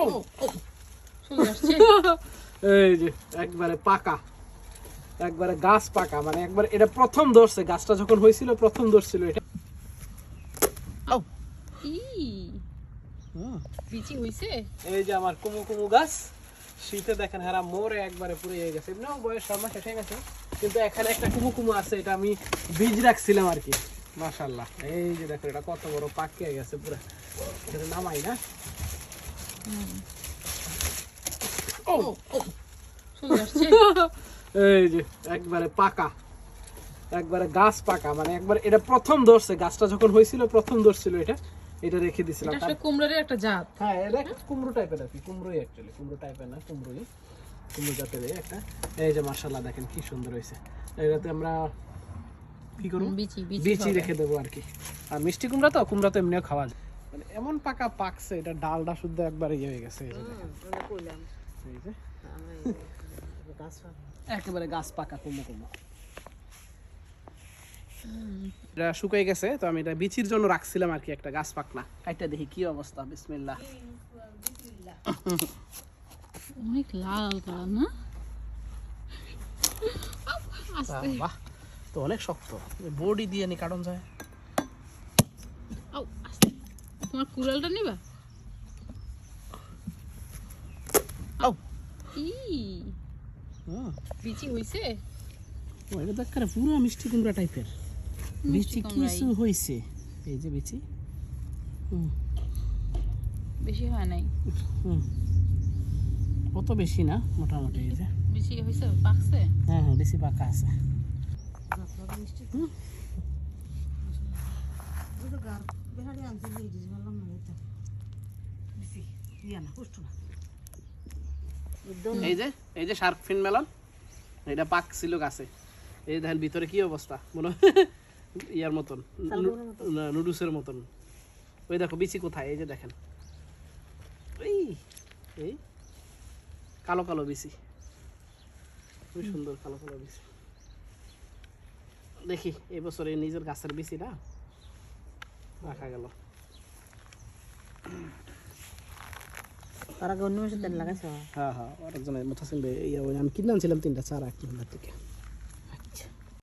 ও এই যে একবারে পাকা। একবারে গাছ পাকা মানে একবার এটা প্রথম ধরছে গাছটা যখন হয়েছিল প্রথম ধরছিল এটা। বিচি হইছে? এই যে আমার কুমু কুমু গাছ শীতে দেখেন হারা মোরে একবারে পুড়ে গেছে। এমনিও বয়স শর্মা শেষ হয়ে গেছে কিন্তু এখানে একটা কুমু কুমু আছে এটা আমি বীজ রাখছিলাম আর কি। মাশাল্লাহ এই যে দেখো এটা কত বড় পাকিয়ে গেছে পুরো। এটা নামাই না? ও এই যে একবারে পাকা। একবারে গাছ পাকা মানে একবার এটা প্রথম ধরছে গাছটা যখন হয়েছিল প্রথম ধরছিল এটা এটা রেখে দিছিলাম। এটা আসলে একটা জাত। হ্যাঁ এটা কুমড়ো টাইপের আর কি কুমড়োই অ্যাকচুয়ালি কুমড়ো টাইপের না কুমড়োই। কুমড়ো জাতের একটা। এই যে দেখেন কি সুন্দর হয়েছে। এটাতে আমরা কি করব? বিচি বিচি বিচি রেখে দেবো আর কি। আর মিষ্টি কুমড়া তো কুমড়া তো এমনিও খাওয়া যায়। মানে এমন পাকা পাকছে এটা ডালটা শুদ্ধ একবার ইয়ে হয়ে গেছে এই যে যে। একেবারে গাছ পাকা কুমড়ো কুমড়ো। এটা শুকিয়ে গেছে তো আমি এটা বিচির জন্য রাখছিলাম আর কি একটা গাছ পাকনা। কাইটা দেখি কি অবস্থা বিসমিল্লাহ। অনেক লাল কালার না? বাহ তো অনেক শক্ত। বডি দিয়ে নি কাটন যায়। তোমার কুড়ালটা নিবা? হুম বিচি হইছে? এটা দেখ পুরো মিষ্টি কুমড়া টাইপের। বিচি। কিছু হইছে। এই যে বিচি। হুম। বেশি হয় নাই? হুম। অত বেশি না মোটামুটি এই যে। বেশি হইছে পাকছে? হ্যাঁ হ্যাঁ বেশি পাকা আছে। এই যে এই যে শার্ক ফিন মেলন এটা পাক ছিল গাছে। এই দেখেন ভিতরে কি অবস্থা? মনে ইয়ার মতন। নুডলসের মতন। ওই দেখো বিচি কোথায়? এই যে দেখেন। এই এই। কালো কালো বিচি। খুবই সুন্দর কালো কালো বিচি। দেখি এবছর এই নিজের গাছের বিচি না রাখা গেল। তার আগে অন্য মাসে তেল লাগাইছে হ্যাঁ হ্যাঁ আরেকজনের মতো আমি কিনে আনছিলাম তিনটা চারা কি থেকে